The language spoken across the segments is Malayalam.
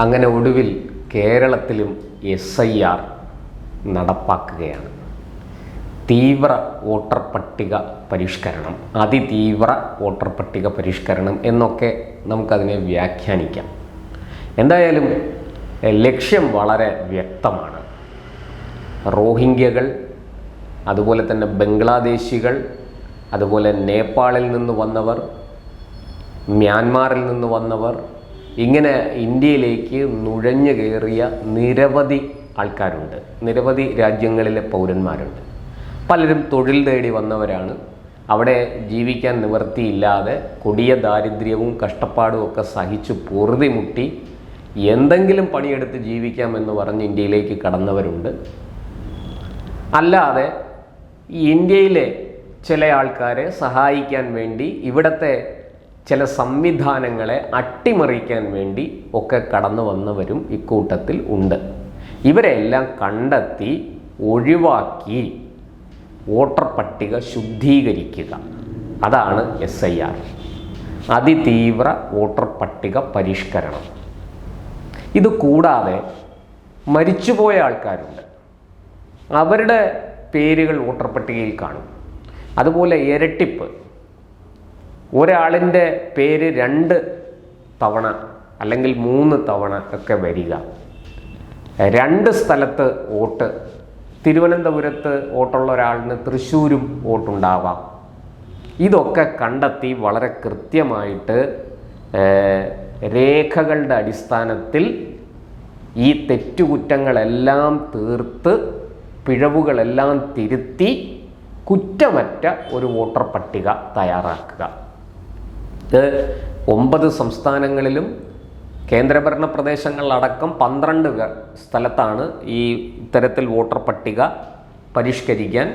അങ്ങനെ ഒടുവിൽ കേരളത്തിലും എസ് ഐ ആർ നടപ്പാക്കുകയാണ്. തീവ്ര വോട്ടർ പട്ടിക പരിഷ്കരണം അതിതീവ്ര വോട്ടർ പട്ടിക പരിഷ്കരണം എന്നൊക്കെ നമുക്കതിനെ വ്യാഖ്യാനിക്കാം. എന്തായാലും ലക്ഷ്യം വളരെ വ്യക്തമാണ്. റോഹിംഗ്യകൾ അതുപോലെ തന്നെ ബംഗ്ലാദേശികൾ അതുപോലെ നേപ്പാളിൽ നിന്ന് വന്നവർ മ്യാൻമാറിൽ നിന്ന് വന്നവർ ഇങ്ങനെ ഇന്ത്യയിലേക്ക് നുഴഞ്ഞു കയറിയ നിരവധി ആൾക്കാരുണ്ട്. നിരവധി രാജ്യങ്ങളിലെ പൗരന്മാരുണ്ട്. പലരും തൊഴിൽ തേടി വന്നവരാണ്. അവിടെ ജീവിക്കാൻ നിവൃത്തിയില്ലാതെ കൊടിയ ദാരിദ്ര്യവും കഷ്ടപ്പാടും ഒക്കെ സഹിച്ചു പൊറുതിമുട്ടി എന്തെങ്കിലും പണിയെടുത്ത് ജീവിക്കാമെന്ന് പറഞ്ഞ് ഇന്ത്യയിലേക്ക് കടന്നവരുണ്ട്. അല്ലാതെ ഇന്ത്യയിലെ ചില ആൾക്കാരെ സഹായിക്കാൻ വേണ്ടി ഇവിടുത്തെ ചില സംവിധാനങ്ങളെ അട്ടിമറിക്കാൻ വേണ്ടി ഒക്കെ കടന്നു വന്നവരും ഇക്കൂട്ടത്തിൽ ഉണ്ട്. ഇവരെല്ലാം കണ്ടെത്തി ഒഴിവാക്കി വോട്ടർ പട്ടിക ശുദ്ധീകരിക്കുക. അതാണ് എസ് ഐ ആർ. അതിതീവ്ര വോട്ടർ പട്ടിക പരിഷ്കരണം. ഇത് കൂടാതെ മരിച്ചുപോയ ആൾക്കാരുണ്ട്. അവരുടെ പേരുകൾ വോട്ടർ പട്ടികയിൽ കാണും. അതുപോലെ ഇരട്ടിപ്പ്. ഒരാളിന്റെ പേര് രണ്ട് തവണ അല്ലെങ്കിൽ മൂന്ന് തവണ ഒക്കെ വരിക. രണ്ട് സ്ഥലത്ത് വോട്ട് തിരുവനന്തപുരത്ത് വോട്ടുള്ള ഒരാളിന് തൃശ്ശൂരും വോട്ടുണ്ടാവാം. ഇതൊക്കെ കണ്ടെത്തി വളരെ കൃത്യമായിട്ട് രേഖകളുടെ അടിസ്ഥാനത്തിൽ ഈ തെറ്റുകുറ്റങ്ങളെല്ലാം തീർത്ത് പിഴവുകളെല്ലാം തിരുത്തി കുറ്റമറ്റ ഒരു വോട്ടർ പട്ടിക തയ്യാറാക്കുക. ഇത് ഒമ്പത് സംസ്ഥാനങ്ങളിലും കേന്ദ്രഭരണ പ്രദേശങ്ങളിലടക്കം പന്ത്രണ്ട് സ്ഥലത്താണ് ഈ ഇത്തരത്തിൽ വോട്ടർ പട്ടിക പരിഷ്കരിക്കാൻ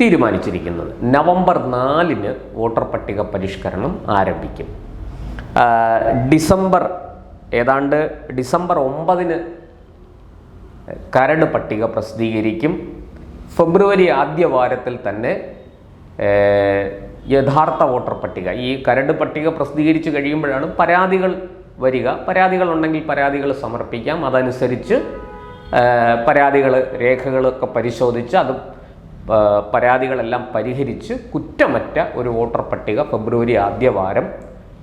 തീരുമാനിച്ചിരിക്കുന്നത്. നവംബർ നാലിന് വോട്ടർ പട്ടിക പരിഷ്കരണം ആരംഭിക്കും. ഡിസംബർ ഏതാണ്ട് ഡിസംബർ ഒമ്പതിന് കരട് പട്ടിക പ്രസിദ്ധീകരിക്കും. ഫെബ്രുവരി ആദ്യ വാരത്തിൽ തന്നെ യഥാർത്ഥ വോട്ടർ പട്ടിക. ഈ കരട് പട്ടിക പ്രസിദ്ധീകരിച്ചു കഴിയുമ്പോഴാണ് പരാതികൾ വരിക. പരാതികൾ ഉണ്ടെങ്കിൽ പരാതികൾ സമർപ്പിക്കാം. അതനുസരിച്ച് പരാതികൾ രേഖകളൊക്കെ പരിശോധിച്ച് അത് പരാതികളെല്ലാം പരിഹരിച്ച് കുറ്റമറ്റ ഒരു വോട്ടർ പട്ടിക ഫെബ്രുവരി ആദ്യവാരം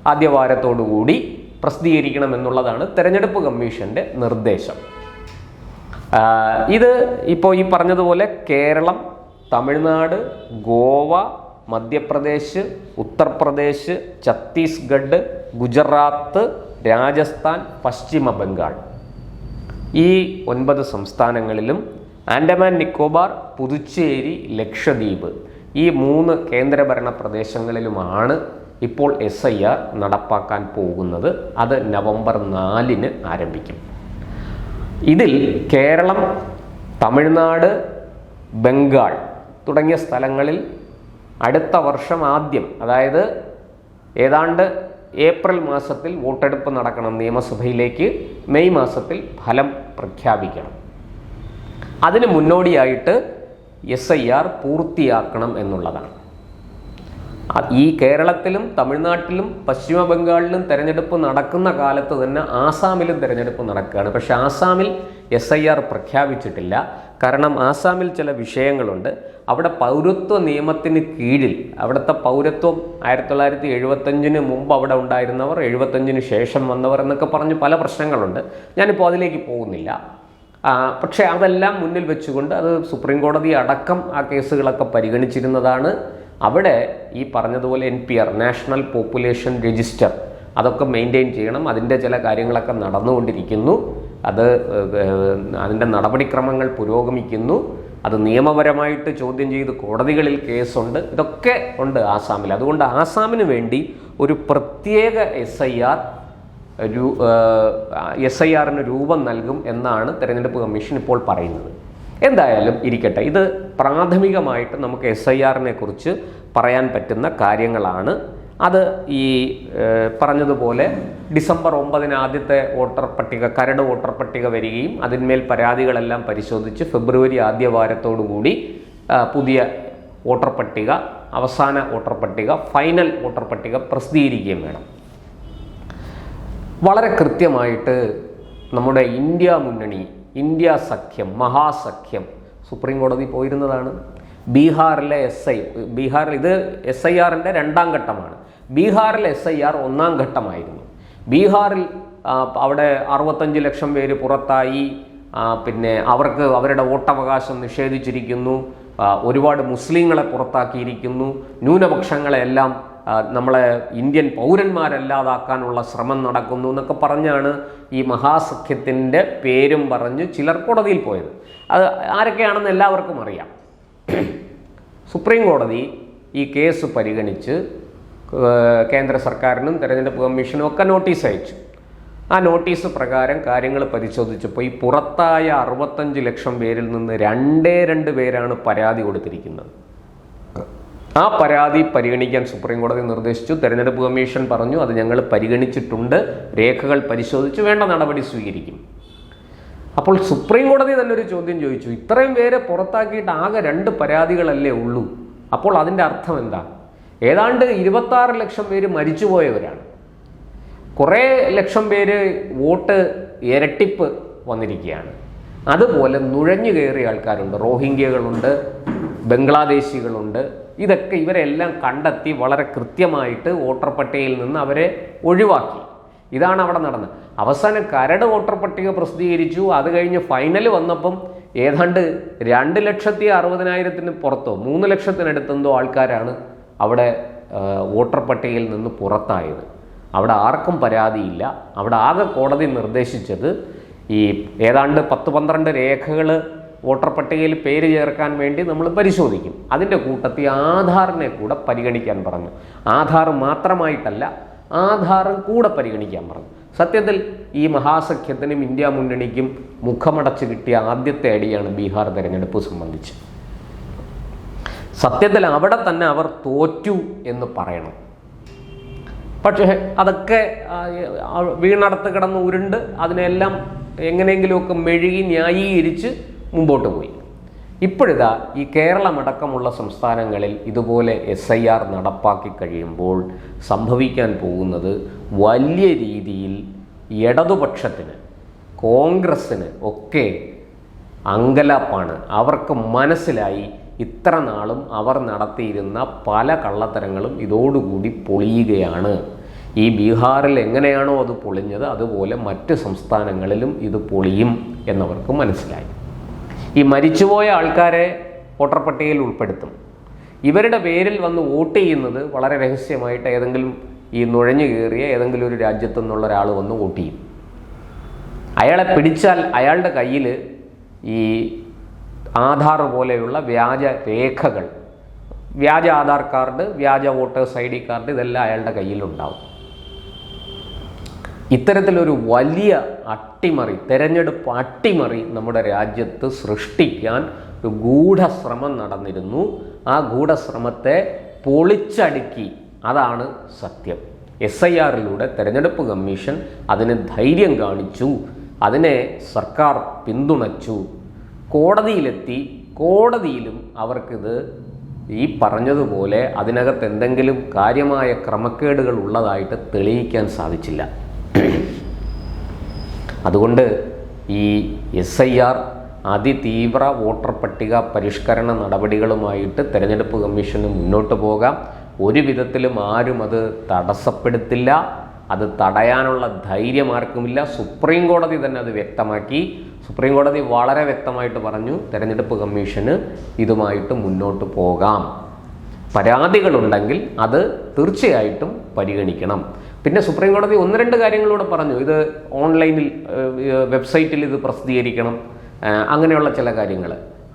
ആദ്യവാരത്തോടുകൂടി പ്രസിദ്ധീകരിക്കണമെന്നുള്ളതാണ് തെരഞ്ഞെടുപ്പ് കമ്മീഷന്റെ നിർദ്ദേശം. ഇത് ഇപ്പോൾ ഈ പറഞ്ഞതുപോലെ കേരളം തമിഴ്നാട് ഗോവ മധ്യപ്രദേശ് ഉത്തർപ്രദേശ് ഛത്തീസ്ഗഡ് ഗുജറാത്ത് രാജസ്ഥാൻ പശ്ചിമ ബംഗാൾ. ഈ ഒൻപത് സംസ്ഥാനങ്ങളിലും ആൻഡമാൻ നിക്കോബാർ പുതുച്ചേരി ലക്ഷദ്വീപ് ഈ മൂന്ന് കേന്ദ്രഭരണ പ്രദേശങ്ങളിലുമാണ് ഇപ്പോൾ എസ് ഐ ആർ നടപ്പാക്കാൻ പോകുന്നത്. അത് നവംബർ നാലിന് ആരംഭിക്കും. ഇതിൽ കേരളം തമിഴ്നാട് ബംഗാൾ തുടങ്ങിയ സ്ഥലങ്ങളിൽ അടുത്ത വർഷം ആദ്യം അതായത് ഏതാണ്ട് ഏപ്രിൽ മാസത്തിൽ വോട്ടെടുപ്പ് നടക്കണം നിയമസഭയിലേക്ക് മെയ് മാസത്തിൽ ഫലം പ്രഖ്യാപിക്കണം. അതിന് മുന്നോടിയായിട്ട് എസ് ഐ ആർ പൂർത്തിയാക്കണം എന്നുള്ളതാണ്. ഈ കേരളത്തിലും തമിഴ്നാട്ടിലും പശ്ചിമ ബംഗാളിലും തെരഞ്ഞെടുപ്പ് നടക്കുന്ന കാലത്ത് തന്നെ ആസാമിലും തെരഞ്ഞെടുപ്പ് നടക്കുകയാണ്. പക്ഷേ ആസാമിൽ എസ് ഐ ആർ പ്രഖ്യാപിച്ചിട്ടില്ല. കാരണം ആസാമിൽ ചില വിഷയങ്ങളുണ്ട്. അവിടെ പൗരത്വ നിയമത്തിന് കീഴിൽ അവിടുത്തെ പൗരത്വം ആയിരത്തി തൊള്ളായിരത്തി എഴുപത്തഞ്ചിന് മുമ്പ് അവിടെ ഉണ്ടായിരുന്നവർ എഴുപത്തഞ്ചിന് ശേഷം വന്നവർ എന്നൊക്കെ പറഞ്ഞ് പല പ്രശ്നങ്ങളുണ്ട്. ഞാനിപ്പോൾ അതിലേക്ക് പോകുന്നില്ല. പക്ഷേ അതെല്ലാം മുന്നിൽ വെച്ചുകൊണ്ട് അത് സുപ്രീം കോടതി അടക്കം ആ കേസുകളൊക്കെ പരിഗണിച്ചിരുന്നതാണ്. അവിടെ ഈ പറഞ്ഞതുപോലെ N P R national population register അതൊക്കെ മെയിന്റെയിൻ ചെയ്യണം. അതിന്റെ ചില കാര്യങ്ങളൊക്കെ നടന്നുകൊണ്ടിരിക്കുന്നു. അത് അതിന്റെ നടപടിക്രമങ്ങൾ പുരോഗമിക്കുന്നു. അത് നിയമപരമായിട്ട് ചോദ്യം ചെയ്ത് കോടതികളിൽ കേസുണ്ട്. ഇതൊക്കെ ഉണ്ട് ആസാമിൽ. അതുകൊണ്ട് ആസാമിന് വേണ്ടി ഒരു പ്രത്യേക S I R S I ആറിന് രൂപം നൽകും എന്നാണ് തെരഞ്ഞെടുപ്പ് കമ്മീഷൻ ഇപ്പോൾ പറയുന്നത്. എന്തായാലും ഇരിക്കട്ടെ. ഇത് പ്രാഥമികമായിട്ട് നമുക്ക് എസ് ഐ ആറിനെ കുറിച്ച് പറയാൻ പറ്റുന്ന കാര്യങ്ങളാണ്. അത് ഈ പറഞ്ഞതുപോലെ ഡിസംബർ ഒമ്പതിന് ആദ്യത്തെ വോട്ടർ പട്ടിക കരട് വോട്ടർ പട്ടിക വരികയും അതിന്മേൽ പരാതികളെല്ലാം പരിശോധിച്ച് ഫെബ്രുവരി ആദ്യ വാരത്തോടുകൂടി പുതിയ വോട്ടർ പട്ടിക അവസാന വോട്ടർ പട്ടിക ഫൈനൽ വോട്ടർ പട്ടിക പ്രസിദ്ധീകരിക്കുകയും വേണം. വളരെ കൃത്യമായിട്ട് നമ്മുടെ ഇന്ത്യ മുന്നണി ഇന്ത്യ സഖ്യം മഹാസഖ്യം സുപ്രീം കോടതി പോയിരുന്നതാണ്. ബീഹാറിലെ എസ് ഐ ബീഹാറിൽ ഇത് എസ് ഐ ആറിന്റെ രണ്ടാം ഘട്ടമാണ്. ബീഹാറിൽ എസ് ഐ ആർ ഒന്നാം ഘട്ടമായിരുന്നു. ബീഹാറിൽ അവിടെ അറുപത്തഞ്ച് ലക്ഷം പേര് പുറത്തായി. പിന്നെ അവർക്ക് അവരുടെ വോട്ടവകാശം നിഷേധിച്ചിരിക്കുന്നു. ഒരുപാട് മുസ്ലിങ്ങളെ പുറത്താക്കിയിരിക്കുന്നു. ന്യൂനപക്ഷങ്ങളെല്ലാം നമ്മളെ ഇന്ത്യൻ പൗരന്മാരല്ലാതാക്കാനുള്ള ശ്രമം നടക്കുന്നു എന്നൊക്കെ പറഞ്ഞാണ് ഈ മഹാസഖ്യത്തിന്റെ പേരും പറഞ്ഞ് ചിലർ കോടതിയിൽ പോയത്. അത് ആരൊക്കെയാണെന്ന് എല്ലാവർക്കും അറിയാം. സുപ്രീം കോടതി ഈ കേസ് പരിഗണിച്ച് കേന്ദ്ര സർക്കാരിനും തെരഞ്ഞെടുപ്പ് കമ്മീഷനും ഒക്കെ നോട്ടീസ് അയച്ചു. ആ നോട്ടീസ് പ്രകാരം കാര്യങ്ങൾ പരിശോധിച്ചപ്പോൾ ഈ പുറത്തായ അറുപത്തഞ്ച് ലക്ഷം പേരിൽ നിന്ന് രണ്ടേ രണ്ട് പേരാണ് പരാതി കൊടുത്തിരിക്കുന്നത്. ആ പരാതി പരിഗണിക്കാൻ സുപ്രീം കോടതി നിർദ്ദേശിച്ചു. തെരഞ്ഞെടുപ്പ് കമ്മീഷൻ പറഞ്ഞു അത് ഞങ്ങൾ പരിഗണിച്ചിട്ടുണ്ട്. രേഖകൾ പരിശോധിച്ച് വേണ്ട നടപടി സ്വീകരിക്കും. അപ്പോൾ സുപ്രീം കോടതി തന്നെ ഒരു ചോദ്യം ചോദിച്ചു. ഇത്രയും പേരെ പുറത്താക്കിയിട്ട് ആകെ രണ്ട് പരാതികളല്ലേ ഉള്ളൂ. അപ്പോൾ അതിന്റെ അർത്ഥം എന്താ? ഏതാണ്ട് ഇരുപത്താറ് ലക്ഷം പേര് മരിച്ചുപോയവരാണ്. കുറേ ലക്ഷം പേര് വോട്ട് ഇരട്ടിപ്പ് വന്നിരിക്കുകയാണ്. അതുപോലെ നുഴഞ്ഞു കയറിയ ആൾക്കാരുണ്ട്. റോഹിംഗ്യകളുണ്ട് ബംഗ്ലാദേശികളുണ്ട്. ഇതൊക്കെ ഇവരെല്ലാം കണ്ടെത്തി വളരെ കൃത്യമായിട്ട് വോട്ടർ പട്ടികയിൽ നിന്ന് അവരെ ഒഴിവാക്കി. ഇതാണ് അവിടെ നടന്നത്. അവസാനം കരട് വോട്ടർ പട്ടിക പ്രസിദ്ധീകരിച്ചു. അത് കഴിഞ്ഞ് ഫൈനൽ വന്നപ്പം ഏതാണ്ട് രണ്ട് ലക്ഷത്തി അറുപതിനായിരത്തിന് പുറത്തോ മൂന്ന് ലക്ഷത്തിനടുത്തെന്തോ ആൾക്കാരാണ് അവിടെ വോട്ടർ പട്ടികയിൽ നിന്ന് പുറത്തായത്. അവിടെ ആർക്കും പരാതിയില്ല. അവിടെ ആകെ കോടതി നിർദ്ദേശിച്ചത് ഈ ഏതാണ്ട് പത്ത് പന്ത്രണ്ട് രേഖകൾ വോട്ടർ പട്ടികയിൽ പേര് ചേർക്കാൻ വേണ്ടി നമ്മൾ പരിശോധിക്കും. അതിന്റെ കൂട്ടത്തിൽ ആധാറിനെ കൂടെ പരിഗണിക്കാൻ പറഞ്ഞു. ആധാർ മാത്രമായിട്ടല്ല ആധാറും കൂടെ പരിഗണിക്കാൻ പറഞ്ഞു. സത്യത്തിൽ ഈ മഹാസഖ്യത്തിനും ഇന്ത്യ മുന്നണിക്കും മുഖമടച്ച് കിട്ടിയ ആദ്യത്തെ അടിയാണ് ബീഹാർ തെരഞ്ഞെടുപ്പ് സംബന്ധിച്ച്. സത്യത്തിൽ അവിടെ തന്നെ അവർ തോറ്റു എന്ന് പറയണം. പക്ഷേ അതൊക്കെ വീണടത്ത് കിടന്ന് ഉരുണ്ട് അതിനെല്ലാം എങ്ങനെയെങ്കിലുമൊക്കെ മെഴുകി ന്യായീകരിച്ച് മുമ്പോട്ട് പോയി. ഇപ്പോഴിതാ ഈ കേരളമടക്കമുള്ള സംസ്ഥാനങ്ങളിൽ ഇതുപോലെ എസ് ഐ ആർ നടപ്പാക്കി കഴിയുമ്പോൾ സംഭവിക്കാൻ പോകുന്നത് വലിയ രീതിയിൽ ഇടതുപക്ഷത്തിന് കോൺഗ്രസ്സിന് ഒക്കെ അങ്കലാപ്പാണ്. അവർക്ക് മനസ്സിലായി ഇത്ര നാളും അവർ നടത്തിയിരുന്ന പല കള്ളത്തരങ്ങളും ഇതോടുകൂടി പൊളിയുകയാണ്. ഈ ബീഹാറിൽ എങ്ങനെയാണോ അത് പൊളിഞ്ഞത് അതുപോലെ മറ്റ് സംസ്ഥാനങ്ങളിലും ഇത് പൊളിയും എന്നവർക്ക് മനസ്സിലായി. ഈ മരിച്ചുപോയ ആൾക്കാരെ വോട്ടർ പട്ടികയിൽ ഉൾപ്പെടുത്തും. ഇവരുടെ പേരിൽ വന്ന് വോട്ട് ചെയ്യുന്നത് വളരെ രഹസ്യമായിട്ട് ഏതെങ്കിലും ഈ നുഴഞ്ഞു കയറിയ ഏതെങ്കിലും ഒരു രാജ്യത്തു നിന്നുള്ള ഒരാൾ വന്ന് വോട്ട് ചെയ്യും. അയാളെ പിടിച്ചാൽ അയാളുടെ കയ്യിൽ ഈ ആധാർ പോലെയുള്ള വ്യാജ രേഖകൾ വ്യാജ ആധാർ കാർഡ് വ്യാജ വോട്ടേഴ്സ് ഐ ഡി കാർഡ് ഇതെല്ലാം അയാളുടെ കയ്യിലുണ്ടാവും. ഇത്തരത്തിലൊരു വലിയ അട്ടിമറി തെരഞ്ഞെടുപ്പ് അട്ടിമറി നമ്മുടെ രാജ്യത്ത് സൃഷ്ടിക്കാൻ ഒരു ഗൂഢശ്രമം നടന്നിരുന്നു. ആ ഗൂഢശ്രമത്തെ പൊളിച്ചടുക്കി. അതാണ് സത്യം. എസ് ഐ ആറിലൂടെ തെരഞ്ഞെടുപ്പ് കമ്മീഷൻ അതിന് ധൈര്യം കാണിച്ചു. അതിനെ സർക്കാർ പിന്തുണച്ചു. കോടതിയിലെത്തി. കോടതിയിലും അവർക്കിത് ഈ പറഞ്ഞതുപോലെ അതിനകത്ത് എന്തെങ്കിലും കാര്യമായ ക്രമക്കേടുകൾ ഉള്ളതായിട്ട് തെളിയിക്കാൻ സാധിച്ചില്ല. അതുകൊണ്ട് ഈ എസ് ഐ ആർ അതിതീവ്ര വോട്ടർ പട്ടിക പരിഷ്കരണ നടപടികളുമായിട്ട് തെരഞ്ഞെടുപ്പ് കമ്മീഷന് മുന്നോട്ട് പോകാം. ഒരു വിധത്തിലും ആരും അത് തടസ്സപ്പെടുത്തില്ല. അത് തടയാനുള്ള ധൈര്യം ആർക്കുമില്ല. സുപ്രീം കോടതി തന്നെ അത് വ്യക്തമാക്കി. സുപ്രീം കോടതി വളരെ വ്യക്തമായിട്ട് പറഞ്ഞു തെരഞ്ഞെടുപ്പ് കമ്മീഷന് ഇതുമായിട്ട് മുന്നോട്ട് പോകാം. പരാതികളുണ്ടെങ്കിൽ അത് തീർച്ചയായിട്ടും പരിഗണിക്കണം. പിന്നെ സുപ്രീം കോടതി ഒന്ന് രണ്ട് കാര്യങ്ങളൂടെ പറഞ്ഞു. ഇത് ഓൺലൈനിൽ വെബ്സൈറ്റിൽ ഇത് പ്രസിദ്ധീകരിക്കണം അങ്ങനെയുള്ള ചില കാര്യങ്ങൾ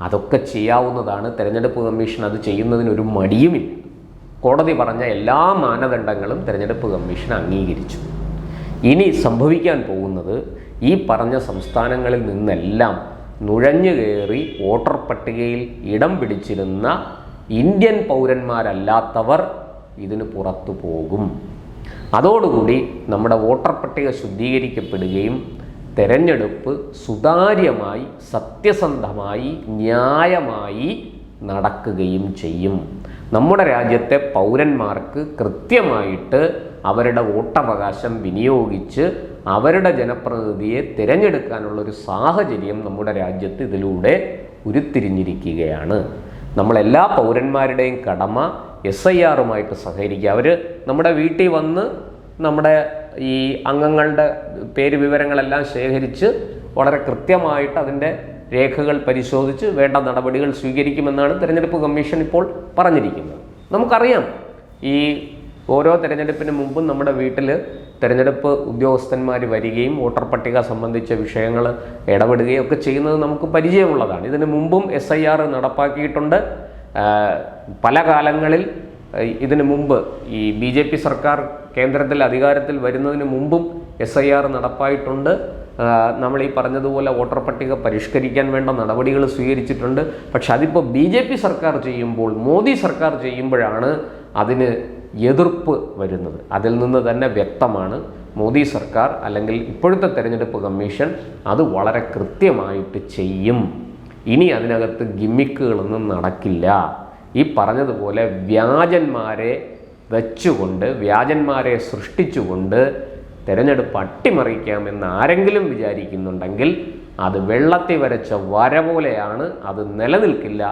അതൊക്കെ ചെയ്യാവുന്നതാണ്. തെരഞ്ഞെടുപ്പ് കമ്മീഷൻ അത് ചെയ്യുന്നതിനൊരു മടിയുമില്ല. കോടതി പറഞ്ഞ എല്ലാ മാനദണ്ഡങ്ങളും തെരഞ്ഞെടുപ്പ് കമ്മീഷൻ അംഗീകരിച്ചു. ഇനി സംഭവിക്കാൻ പോകുന്നത് ഈ പറഞ്ഞ സംസ്ഥാനങ്ങളിൽ നിന്നെല്ലാം നുഴഞ്ഞു കയറി വോട്ടർ പട്ടികയിൽ ഇടം പിടിച്ചിരുന്ന ഇന്ത്യൻ പൗരന്മാരല്ലാത്തവർ ഇതിന് പുറത്തു പോകും. അതോടുകൂടി നമ്മുടെ വോട്ടർ പട്ടിക ശുദ്ധീകരിക്കപ്പെടുകയും തെരഞ്ഞെടുപ്പ് സുതാര്യമായി സത്യസന്ധമായി ന്യായമായി നടക്കുകയും ചെയ്യും. നമ്മുടെ രാജ്യത്തെ പൗരന്മാർക്ക് കൃത്യമായിട്ട് അവരുടെ വോട്ടവകാശം വിനിയോഗിച്ച് അവരുടെ ജനപ്രതിനിധിയെ തിരഞ്ഞെടുക്കാനുള്ള ഒരു സാഹചര്യം നമ്മുടെ രാജ്യത്ത് ഇതിലൂടെ ഉരുത്തിരിഞ്ഞിരിക്കുകയാണ്. നമ്മളെല്ലാ പൗരന്മാരുടെയും കടമ എസ് ഐ ആറുമായിട്ട് സഹകരിക്കുക. അവർ നമ്മുടെ വീട്ടിൽ വന്ന് നമ്മുടെ ഈ അംഗങ്ങളുടെ പേര് വിവരങ്ങളെല്ലാം ശേഖരിച്ച് വളരെ കൃത്യമായിട്ട് അതിന്റെ രേഖകൾ പരിശോധിച്ച് വേണ്ട നടപടികൾ സ്വീകരിക്കുമെന്നാണ് തിരഞ്ഞെടുപ്പ് കമ്മീഷൻ ഇപ്പോൾ പറഞ്ഞിരിക്കുന്നത്. നമുക്കറിയാം ഈ ഓരോ തിരഞ്ഞെടുപ്പിന് മുമ്പും നമ്മുടെ വീട്ടിൽ തിരഞ്ഞെടുപ്പ് ഉദ്യോഗസ്ഥന്മാർ വരികയും വോട്ടർ പട്ടിക സംബന്ധിച്ച വിഷയങ്ങൾ ഇടപെടുകയും ഒക്കെ ചെയ്യുന്നത് നമുക്ക് പരിചയമുള്ളതാണ്. ഇതിന് മുമ്പും എസ് നടപ്പാക്കിയിട്ടുണ്ട്. പല കാലങ്ങളിൽ ഇതിനു മുമ്പ് ഈ ബി ജെ പി സർക്കാർ കേന്ദ്രത്തിൽ അധികാരത്തിൽ വരുന്നതിന് മുമ്പും എസ് ഐ ആർ നടപ്പായിട്ടുണ്ട്. നമ്മൾ ഈ പറഞ്ഞതുപോലെ വോട്ടർ പട്ടിക പരിഷ്കരിക്കാൻ വേണ്ട നടപടികൾ സ്വീകരിച്ചിട്ടുണ്ട്. പക്ഷെ അതിപ്പോൾ ബി ജെ പി സർക്കാർ ചെയ്യുമ്പോൾ മോദി സർക്കാർ ചെയ്യുമ്പോഴാണ് അതിന് എതിർപ്പ് വരുന്നത്. അതിൽ നിന്ന് തന്നെ വ്യക്തമാണ് മോദി സർക്കാർ അല്ലെങ്കിൽ ഇപ്പോഴത്തെ തെരഞ്ഞെടുപ്പ് കമ്മീഷൻ അത് വളരെ കൃത്യമായിട്ട് ചെയ്യും. ഇനി അതിനകത്ത് ഗിമ്മിക്കുകളൊന്നും നടക്കില്ല. ഈ പറഞ്ഞതുപോലെ വ്യാജന്മാരെ വെച്ചുകൊണ്ട് വ്യാജന്മാരെ സൃഷ്ടിച്ചുകൊണ്ട് തിരഞ്ഞെടുപ്പ് അട്ടിമറിക്കാമെന്ന് ആരെങ്കിലും വിചാരിക്കുന്നുണ്ടെങ്കിൽ അത് വെള്ളത്തിൽ വരച്ച വര പോലെയാണ് അത് നിലനിൽക്കില്ല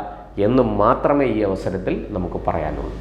എന്ന് മാത്രമേ ഈ അവസരത്തിൽ നമുക്ക് പറയാനുള്ളൂ.